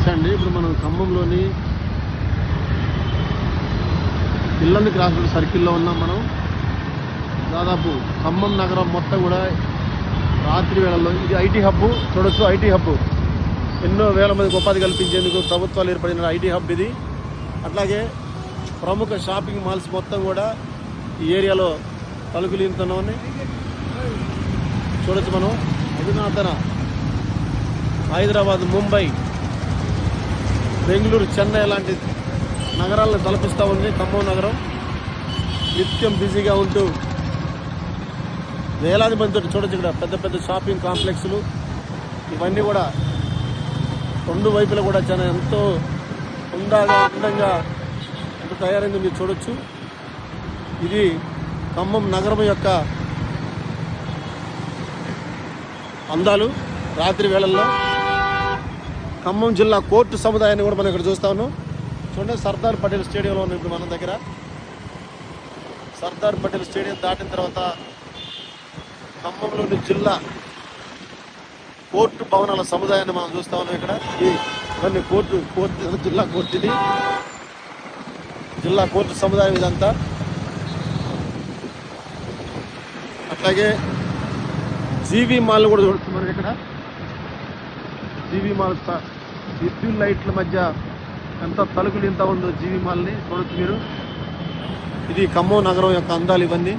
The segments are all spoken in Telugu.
స్టాండ్ ఇప్పుడు మనం ఖమ్మంలోని ఇల్లందు క్రాస్ రోడ్ సర్కిల్లో ఉన్నాం మనం. దాదాపు ఖమ్మం నగరం మొత్తం కూడా రాత్రి వేళల్లో ఇది ఐటీ హబ్ చూడొచ్చు ఐటీ హబ్. ఎన్నో వేల మందికి ఉపాధి కల్పించేందుకు ప్రభుత్వాలు ఏర్పడిన ఐటీ హబ్ ఇది. అట్లాగే ప్రముఖ షాపింగ్ మాల్స్ మొత్తం కూడా ఈ ఏరియాలో తలుపులు ఉన్నాయి. చూడొచ్చు మనం. అధునాతన హైదరాబాద్ ముంబై బెంగళూరు చెన్నై లాంటి నగరాలను తలపిస్తూ ఉంది ఖమ్మం నగరం. నిత్యం బిజీగా ఉంటూ వేలాది మందితో చూడొచ్చు ఇక్కడ పెద్ద పెద్ద షాపింగ్ కాంప్లెక్స్లు. ఇవన్నీ కూడా రెండు వైపులా కూడా చాలా ఎంతో ఉందాగా అందంగా ఎంత మీరు చూడొచ్చు. ఇది ఖమ్మం నగరం యొక్క అందాలు. రాత్రి వేళల్లో ఖమ్మం జిల్లా కోర్టు సముదాయాన్ని కూడా మనం ఇక్కడ చూస్తాను. చూడండి సర్దార్ పటేల్ స్టేడియంలో ఉంది ఇప్పుడు మన దగ్గర. సర్దార్ పటేల్ స్టేడియం దాటిన తర్వాత ఖమ్మంలోని జిల్లా కోర్టు భవనాల సముదాయాన్ని మనం చూస్తా ఉన్నాం ఇక్కడ. ఈ ఇవన్నీ కోర్టు కోర్టు జిల్లా కోర్టు ఇది. జిల్లా కోర్టు సముదాయం ఇదంతా. అట్లాగే జీవి మాల్ కూడా చూడొచ్చు మనకి ఇక్కడ. జీవి మాల్ విద్యుత్ లైట్ల మధ్య ఎంత తలుపులు ఎంత ఉందో జీవి మాల్ని చూడొచ్చు మీరు. ఇది ఖమ్మం నగరం యొక్క అందాలు ఇవన్నీ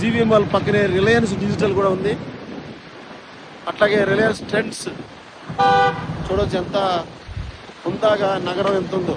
జీవి మాల్ పక్కనే రిలయన్స్ డిజిటల్ కూడా ఉంది. అట్లాగే రిలయన్స్ ట్రెండ్స్. చూడొచ్చు ఎంత ఉందాగా నగరం ఎంత ఉందో